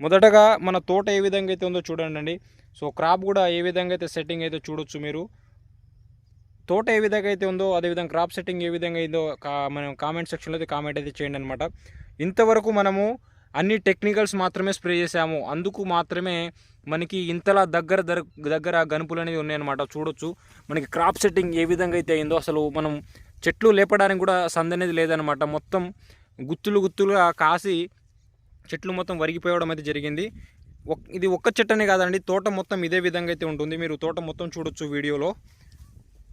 మొదటగా మన తోట ఏ విధంగా అయితే ఉందో చూడండి సో క్రాప్ కూడా ఏ విధంగా అయితే సెట్టింగ్ అయితే చూడొచ్చు మీరు. తోట ఏ విధంగా అయితే ఉందో అదేవిధంగా క్రాప్ సెట్టింగ్ ఏ విధంగా అయిందో మనం కామెంట్ సెక్షన్లో అయితే కామెంట్ అయితే చేయండి అనమాట ఇంతవరకు మనము అన్ని టెక్నికల్స్ మాత్రమే స్ప్రే చేసాము అందుకు మాత్రమే మనకి ఇంతలా దగ్గర దగ్గర గనుపులు అనేవి ఉన్నాయన్నమాట. చూడొచ్చు. మనకి క్రాప్ సెట్టింగ్ ఏ విధంగా అయితే అయిందో అసలు మనం చెట్లు లేపడానికి కూడా సంద అనేది లేదనమాట మొత్తం గుత్తులు గుత్తులుగా కాసి చెట్లు మొత్తం వరిగిపోవడం అయితే జరిగింది. ఒక్- ఇది ఒక్క చెట్టనే కాదండి తోట మొత్తం ఇదే విధంగా అయితే ఉంటుంది. మీరు తోట మొత్తం చూడొచ్చు వీడియోలో.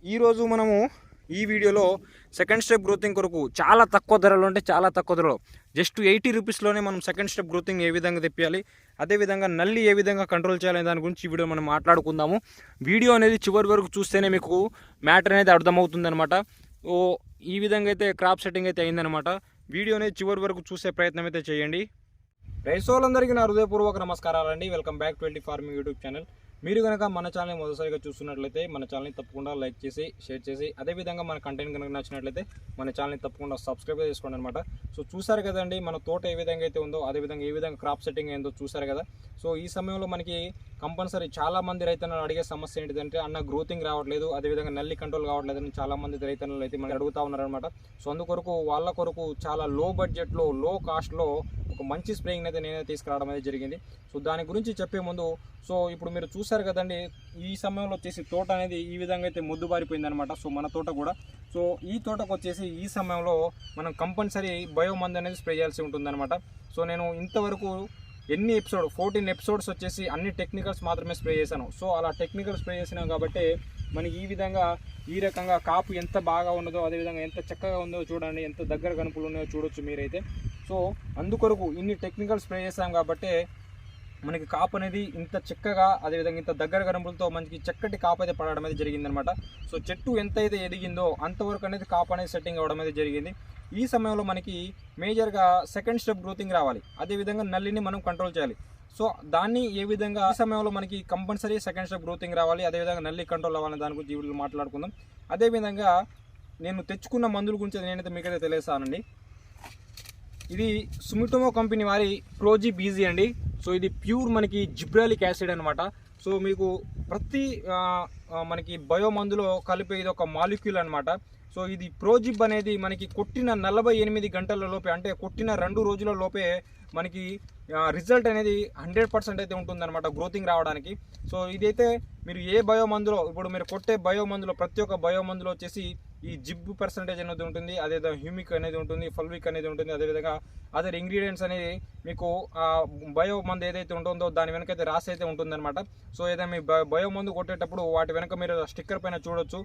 ఈరోజు మనము ఈ వీడియోలో సెకండ్ స్టెప్ గ్రోతింగ్ కొరకు చాలా తక్కువ ధరలో అంటే చాలా తక్కువ ధరలో. జస్ట్ ఎయిటీ రూపీస్లోనే మనం సెకండ్ స్టెప్ గ్రోతింగ్ ఏ విధంగా తెప్పియాలి అదేవిధంగా నల్లి ఏ విధంగా కంట్రోల్ చేయాలి దాని గురించి ఈ వీడియో మనం మాట్లాడుకుందాము. వీడియో అనేది చివరి వరకు చూస్తేనే మీకు మ్యాటర్ అనేది అర్థమవుతుంది అనమాట ఓ ఈ విధంగా అయితే క్రాప్ సెట్టింగ్ అయితే అయిందనమాట వీడియో అనేది చివరి వరకు చూసే ప్రయత్నం అయితే చేయండి. రైసోలందరికీ నా హృదయపూర్వక నమస్కారాలండి. Welcome back twenty farming YouTube channel మీరు కనుక మన ఛానల్ మొదటిసారిగా చూస్తున్నట్లయితే మన ఛానల్ని తప్పకుండా లైక్ చేసి షేర్ చేసి అదేవిధంగా మన కంటెంట్ కనుక నచ్చినట్లయితే మన ఛానల్ని తప్పకుండా సబ్స్క్రైబ్ చేసుకోండి అనమాట సో చూసారు కదండి మన తోట ఏ విధంగా అయితే ఉందో అదేవిధంగా ఏ విధంగా క్రాప్ సెట్టింగ్ అయిందో చూసారు కదా. సో ఈ సమయంలో మనకి కంపల్సరీ చాలామంది రైతన్నలు అడిగే సమస్య ఏంటిదంటే అన్న గ్రోతింగ్ రావట్లేదు అదేవిధంగా నల్లి కంట్రోల్ కావట్లేదు అని చాలామంది రైతన్నలు అయితే మనకి అడుగుతా ఉన్నారనమాట సో అందుకొరకు వాళ్ళ కొరకు చాలా లో బడ్జెట్లో లో కాస్ట్లో ఒక మంచి స్ప్రేయింగ్ అయితే నేనైతే తీసుకురావడం అయితే జరిగింది. సో దాని గురించి చెప్పే ముందు సో ఇప్పుడు మీరు చూసారు కదండి ఈ సమయంలో వచ్చేసి తోట అనేది ఈ విధంగా అయితే ముద్దుబారిపోయింది అనమాట సో మన తోట కూడా. సో ఈ తోటకు వచ్చేసి ఈ సమయంలో మనం కంపల్సరీ బయోమందు అనేది స్ప్రే చేయాల్సి ఉంటుందన్నమాట. సో నేను ఇంతవరకు ఎన్ని ఎపిసోడ్ ఫోర్టీన్ ఎపిసోడ్స్ వచ్చేసి అన్ని టెక్నికల్స్ మాత్రమే స్ప్రే చేశాను. సో అలా టెక్నికల్ స్ప్రే చేసినాం కాబట్టి మనకి ఈ విధంగా ఈ రకంగా కాపు ఎంత బాగా ఉన్నదో అదేవిధంగా ఎంత చక్కగా ఉందో చూడండి ఎంత దగ్గర కనుపులు ఉన్నాయో చూడొచ్చు మీరైతే. సో అందుకొరకు ఇన్ని టెక్నికల్ స్ప్రే చేస్తాం కాబట్టి మనకి కాపు అనేది ఇంత చక్కగా అదేవిధంగా ఇంత దగ్గర గరంపులతో మనకి చక్కటి కాపు అయితే పడడం అనేది జరిగిందనమాట. సో చెట్టు ఎంత అయితే ఎదిగిందో అంతవరకు అనేది కాపు అనేది సెట్టింగ్ అవ్వడం అనేది జరిగింది. ఈ సమయంలో మనకి మేజర్గా సెకండ్ స్టెప్ గ్రోతింగ్ రావాలి. అదేవిధంగా నల్లిని మనం కంట్రోల్ చేయాలి. సో దాన్ని ఏ విధంగా ఈ సమయంలో మనకి కంపల్సరీ సెకండ్ స్టెప్ గ్రోతింగ్ రావాలి అదేవిధంగా నల్లి కంట్రోల్ అవ్వాలని దాని గురించి ఈ మాట్లాడుకుందాం. అదేవిధంగా నేను తెచ్చుకున్న మందుల గురించి నేనైతే మీకైతే తెలియస్తానండి ఇది సుమిటోమో కంపెనీ వారి ప్రోజీ బీజీ అండి. సో ఇది ప్యూర్ మనకి జిబ్రాలిక్ యాసిడ్ అనమాట సో మీకు ప్రతి మనకి బయో మందులో కలిపే ఇది ఒక మాలిక్యూల్ అనమాట సో ఇది ప్రోజిబ్ అనేది మనకి కొట్టిన నలభై ఎనిమిది గంటల లోపే అంటే కొట్టిన రెండు రోజుల లోపే మనకి రిజల్ట్ అనేది హండ్రెడ్ పర్సెంట్ అయితే ఉంటుందన్నమాట గ్రోతింగ్ రావడానికి. సో ఇదైతే మీరు ఏ బయో మందులో ఇప్పుడు మీరు కొట్టే బయో మందులో ప్రతి ఒక్క బయో మందులో వచ్చేసి ఈ జిబ్ పర్సంటేజ్ అనేది ఉంటుంది అదేవిధంగా హ్యూమిక్ అనేది ఉంటుంది ఫల్విక్ అనేది ఉంటుంది అదేవిధంగా అదర్ ఇంగ్రీడియంట్స్ అనేది మీకు ఆ బయో మందు ఏదైతే ఉంటుందో దాని వెనక అయితే రాసి అయితే ఉంటుందన్నమాట. సో ఏదైనా మీ బయో మందు కొట్టేటప్పుడు వాటి వెనక మీరు స్టిక్కర్ పైన చూడొచ్చు.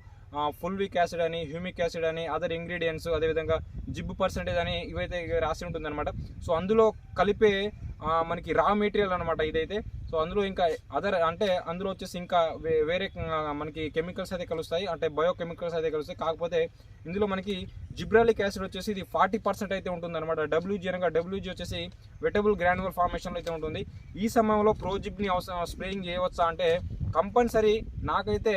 ఫుల్విక్ యాసిడ్ అని హ్యూమిక్ యాసిడ్ అని అదర్ ఇంగ్రీడియంట్స్ అదేవిధంగా జిబ్ పర్సంటేజ్ అని ఇవైతే రాసి ఉంటుందన్నమాట. సో అందులో కలిపే మనకి రా మెటీరియల్ అనమాట ఇదైతే. సో అందులో ఇంకా అదర్ అంటే అందులో వచ్చేసి ఇంకా వే- వేరే మనకి కెమికల్స్ అయితే కలుస్తాయి. అంటే బయో కెమికల్స్ అయితే కలుస్తాయి. కాకపోతే ఇందులో మనకి జిబ్రాలిక్ యాసిడ్ వచ్చేసి ఇది ఫార్టీ పర్సెంట్ అయితే ఉంటుంది అనమాట డబ్ల్యూజీ అనగా డబ్ల్యూజీ వచ్చేసి వెటబుల్ గ్రాన్యువల్ ఫార్మేషన్లో అయితే ఉంటుంది. ఈ సమయంలో ప్రోజిబ్ని అవసరం స్ప్రేయింగ్ చేయవచ్చా అంటే కంపల్సరీ నాకైతే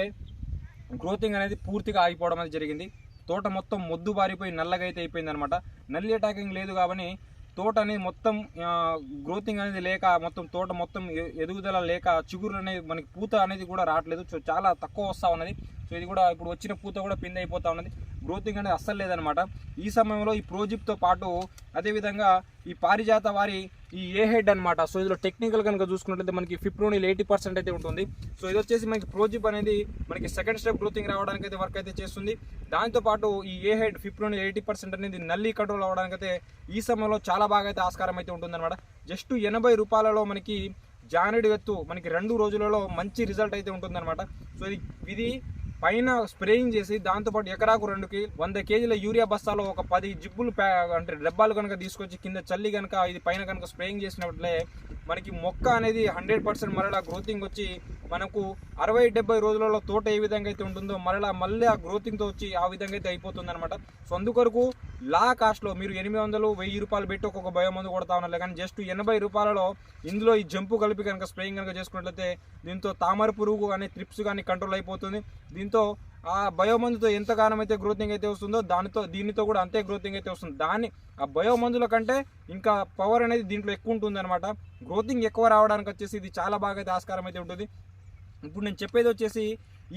గ్రోతింగ్ అనేది పూర్తిగా ఆగిపోవడం అనేది జరిగింది. తోట మొత్తం మొద్దు బారిపోయి నల్లగా అయితే అయిపోయింది అనమాట నల్లి అటాకింగ్ లేదు కాబట్టి తోట అనేది మొత్తం గ్రోతింగ్ అనేది లేక మొత్తం తోట మొత్తం ఎదుగుదల లేక చిగురు అనేది మనకి పూత అనేది కూడా రావట్లేదు. సో చాలా తక్కువ వస్తూ ఉన్నది. సో ఇది కూడా ఇప్పుడు వచ్చిన పూత కూడా పిందైపోతూ ఉన్నది. గ్రోతింగ్ అనేది అస్సలు లేదనమాట ఈ సమయంలో ఈ ప్రోజిప్తో పాటు అదేవిధంగా ఈ పారిజాత వారి ఈ ఏ హెడ్ అనమాట సో ఇందులో టెక్నికల్ కనుక చూసుకున్నట్లయితే మనకి ఫిప్రోనిల్ ఎయిటీ పర్సెంట్ అయితే ఉంటుంది. సో ఇది వచ్చేసి మనకి ప్రోజిప్ అనేది మనకి సెకండ్ స్టెప్ గ్రోతింగ్ రావడానికి అయితే వర్క్ అయితే చేస్తుంది. దాంతోపాటు ఈ ఏ హెడ్ ఫిప్రోనిల్ ఎయిటీ పర్సెంట్ అనేది నల్లి కంట్రోల్ అవ్వడానికి అయితే ఈ సమయంలో చాలా బాగా అయితే ఆస్కారం అయితే ఉంటుందన్నమాట. జస్ట్ ఎనభై రూపాయలలో మనకి జానడి ఎత్తు మనకి రెండు రోజులలో మంచి రిజల్ట్ అయితే ఉంటుందన్నమాట. సో ఇది ఇది పైన స్ప్రేయింగ్ చేసి దాంతోపాటు ఎకరాకు రెండుకి వంద కేజీల యూరియా బస్తాలో ఒక పది జిబ్బులు అంటే డబ్బాలు కనుక తీసుకొచ్చి కింద చల్లి కనుక ఇది పైన కనుక స్ప్రేయింగ్ చేసినట్లే మనకి మొక్క అనేది హండ్రెడ్ పర్సెంట్ మరలా గ్రోతింగ్ వచ్చి మనకు అరవై డెబ్బై రోజులలో తోట ఏ విధంగా అయితే ఉంటుందో మరలా మళ్ళీ ఆ గ్రోతింగ్తో వచ్చి ఆ విధంగా అయితే అయిపోతుంది అనమాట సో అందుకొరకు లా కాస్ట్లో మీరు ఎనిమిది వందలు వెయ్యి రూపాయలు పెట్టి ఒక్కొక్క భయం మందు కొడతా ఉన్నారు. కానీ జస్ట్ ఎనభై రూపాయలలో ఇందులో ఈ జంపు కలిపి కనుక స్ప్రేయింగ్ కనుక చేసుకున్నట్లయితే దీంతో తామర పురుగు కానీ త్రిప్స్ కానీ కంట్రోల్ అయిపోతుంది. దీంతో ఆ బయోమందుతో ఎంతగానం అయితే గ్రోతింగ్ అయితే వస్తుందో దానితో దీనితో కూడా అంతే గ్రోతింగ్ అయితే వస్తుంది. దాని ఆ బయోమందుల కంటే ఇంకా పవర్ అనేది దీంట్లో ఎక్కువ ఉంటుంది అనమాట గ్రోతింగ్ ఎక్కువ రావడానికి వచ్చేసి ఇది చాలా బాగా అయితే ఆస్కారం అయితే ఉంటుంది. ఇప్పుడు నేను చెప్పేది వచ్చేసి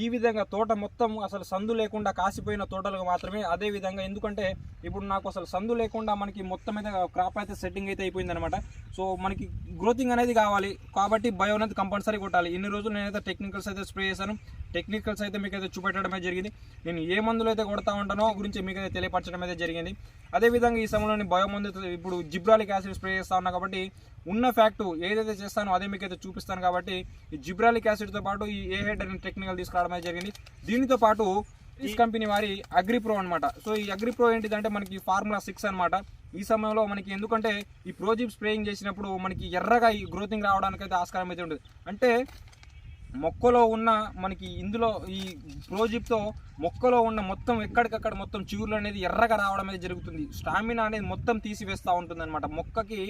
ఈ విధంగా తోట మొత్తం అసలు సందు లేకుండా కాసిపోయిన తోటలకు మాత్రమే అదే విధంగా. ఎందుకంటే ఇప్పుడు నాకు అసలు సందు లేకుండా మనకి మొత్తం అయితే క్రాప్ అయితే సెట్టింగ్ అయితే అయిపోయింది అనమాట సో మనకి గ్రోతింగ్ అనేది కావాలి. కాబట్టి బయో అనేది కంపల్సరీ కొట్టాలి. ఇన్ని రోజులు నేనైతే టెక్నికల్స్ అయితే స్ప్రే చేశాను. టెక్నికల్స్ అయితే మీకు అయితే చూపెట్టడమే జరిగింది. నేను ఏ మందులు అయితే కొడతా ఉంటానో గురించి మీకు అయితే తెలియపరచడం అయితే జరిగింది. అదేవిధంగా ఈ సమయంలో నేను బయో మందు ఇప్పుడు జిబ్రాలిక్ యాసిడ్ స్ప్రే చేస్తా ఉన్నా కాబట్టి ఉన్న ఫ్యాక్ట్ ఏదైతే చేస్తానో అదే మీకు అయితే చూపిస్తాను కాబట్టి ఈ జిబ్రాలిక్ యాసిడ్తో పాటు ఈ ఏ హెడ్ అనే టెక్నికల్ తీసుకురావడం అయితే జరిగింది. దీనితో పాటు ఈ కంపెనీ వారి అగ్రి ప్రో అనమాట సో ఈ అగ్రి ప్రో ఏంటిదంటే మనకి ఫార్ములా సిక్స్ అనమాట ఈ సమయంలో మనకి ఎందుకంటే ఈ ప్రోజిప్ స్ప్రేయింగ్ చేసినప్పుడు మనకి ఎర్రగా ఈ గ్రోతింగ్ రావడానికి అయితే ఆస్కారం అయితే ఉంటుంది అంటే మొక్కలో ఉన్న మనకి ఇందులో ఈ ప్రోజిప్తో మొక్కలో ఉన్న మొత్తం ఎక్కడికక్కడ మొత్తం చిగుర్లు అనేది ఎర్రగా రావడం అనేది జరుగుతుంది. స్టామినా అనేది మొత్తం తీసివేస్తూ ఉంటుంది అనమాట మొక్కకి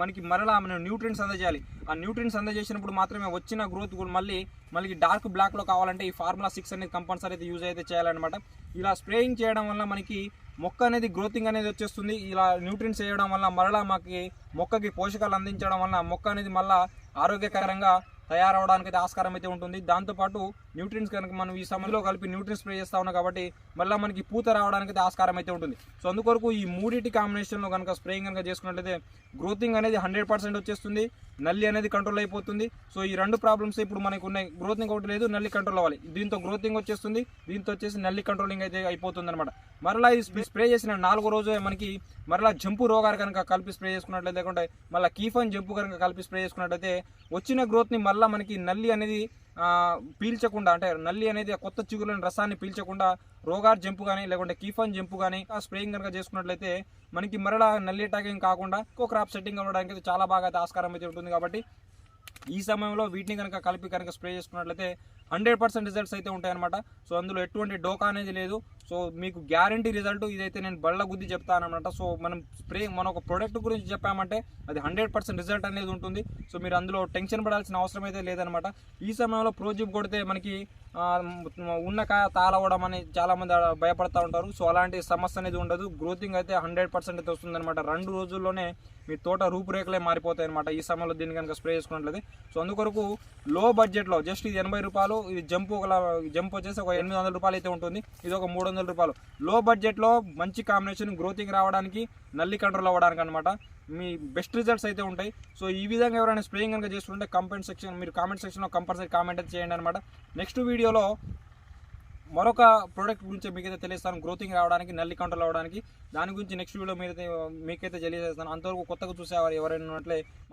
మనకి మరలా మనం న్యూట్రిన్స్ అందజేయాలి. ఆ న్యూట్రిన్స్ అందజేసినప్పుడు మాత్రమే వచ్చిన గ్రోత్ కూడా మళ్ళీ మళ్ళీ డార్క్ బ్లాక్లో కావాలంటే ఈ ఫార్ములా సిక్స్ అనేది కంపల్సరీ అయితే యూజ్ అయితే చేయాలన్నమాట. ఇలా స్ప్రేయింగ్ చేయడం వల్ల మనకి మొక్క అనేది గ్రోతింగ్ అనేది వచ్చేస్తుంది. ఇలా న్యూట్రిన్స్ వేయడం వల్ల మరలా మాకి మొక్కకి పోషకాలు అందించడం వల్ల మొక్క అనేది మళ్ళీ ఆరోగ్యకరంగా తయారవడానికి అయితే ఆస్కారం అయితే ఉంటుంది. దాంతోపాటు న్యూట్రియన్స్ కనుక మనం ఈ సమయంలో కలిపి న్యూట్రియన్స్ స్ప్రే చేస్తా ఉన్నాం కాబట్టి మళ్ళీ మనకి పూత రావడానికి అయితే ఆస్కారం అయితే ఉంటుంది. సో అందుకొరకు ఈ మూడింటి కాంబినేషన్లో కనుక స్ప్రేయింగ్ కనుక చేసుకున్నట్లయితే గ్రోతింగ్ అనేది హండ్రెడ్ పర్సెంట్ వచ్చేస్తుంది. నల్లి అనేది కంట్రోల్ అయిపోతుంది. సో ఈ రెండు ప్రాబ్లమ్స్ ఇప్పుడు మనకు ఉన్నాయి. గ్రోతింగ్ ఒకటి లేదు నల్లి కంట్రోల్ అవ్వాలి. దీంతో గ్రోతింగ్ వచ్చేస్తుంది. దీంతో వచ్చేసి నల్లి కంట్రోలింగ్ అయితే అయిపోతుంది అనమాట మరలా ఈ స్ప్రే చేసిన నాలుగో రోజు మనకి మరలా జంపు రోగాలు కనుక కలిపి స్ప్రే చేసుకున్నట్లయితే లేకుంటే మళ్ళీ కీఫన్ జంపు కనుక కలిపి స్ప్రే చేసుకున్నట్లయితే వచ్చిన గ్రోత్ని మళ్ళీ మనకి నల్లి అనేది పీల్చకుండా అంటే నల్లి అనేది కొత్త చిగురులను రసాన్ని పీల్చకుండా రోగార్ జంపు కానీ లేకుంటే కీఫన్ జంపు కానీ ఆ స్ప్రేయింగ్ కనుక చేసుకున్నట్లయితే మనకి మరలా నల్లి అటాకింగ్ కాకుండా ఎక్కువ క్రాప్ సెట్టింగ్ అవ్వడానికి అయితే చాలా బాగా అయితే ఆస్కారం అయితే ఉంటుంది కాబట్టి ఈ సమయంలో వీటిని కనుక కలిపి కనుక స్ప్రే చేసుకున్నట్లయితే హండ్రెడ్ పర్సెంట్ రిజల్ట్స్ అయితే ఉంటాయన్నమాట. సో అందులో ఎటువంటి డోకా అనేది లేదు. సో మీకు గ్యారంటీ రిజల్ట్ ఇదైతే నేను బళ్ళ గుద్ది చెప్తానమాట సో మనం స్ప్రే మన ఒక ప్రోడక్ట్ గురించి చెప్పామంటే అది హండ్రెడ్ పర్సెంట్ రిజల్ట్ అనేది ఉంటుంది. సో మీరు అందులో టెన్షన్ పడాల్సిన అవసరం అయితే లేదనమాట ఈ సమయంలో ప్రోజిప్ కొడితే మనకి ఆ, ఉన్న కాయ తాళవడం అని చాలామంది భయపడతా ఉంటారు. సో అలాంటి సమస్య అనేది ఉండదు. గ్రోతింగ్ అయితే హండ్రెడ్ పర్సెంట్ అయితే వస్తుందనమాట రెండు రోజుల్లోనే మీ తోట రూపురేఖలే మారిపోతాయి అనమాట ఈ సమయంలో దీన్ని కనుక స్ప్రే చేసుకున్నట్లయితే. సో అందుకొరకు లో బడ్జెట్లో జస్ట్ ఇది ఎనభై రూపాయలు ఇది జంప్ ఒక జంప్ వచ్చేసి ఒక ఎనిమిది వందల రూపాయలు అయితే ఉంటుంది. ఇది ఒక మూడు వందల రూపాయలు. లో బడ్జెట్లో మంచి కాంబినేషన్ గ్రోతింగ్ రావడానికి నల్లి కంట్రోల్ అవ్వడానికి అనమాట మీ బెస్ట్ రిజల్ట్స్ అయితే ఉంటాయి. సో ఈ విధంగా ఎవరైనా స్ప్రేయింగ్ కనుక చేస్తుంటే కంపెంట్ సెక్షన్ మీరు కామెంట్ సెక్షన్లో కంపల్సరీ కామెంట్ అయితే చేయండి అనమాట నెక్స్ట్ వీడియోలో మరొక ప్రోడక్ట్ గురించి మీకైతే తెలియస్తాను గ్రోతింగ్ రావడానికి నల్లి కంట్రోల్ అవ్వడానికి. దాని గురించి నెక్స్ట్ వీడియో మీరైతే మీకైతే తెలియజేస్తాను. అంతవరకు కొత్తగా చూసేవారు ఎవరైనా ఉన్నట్లే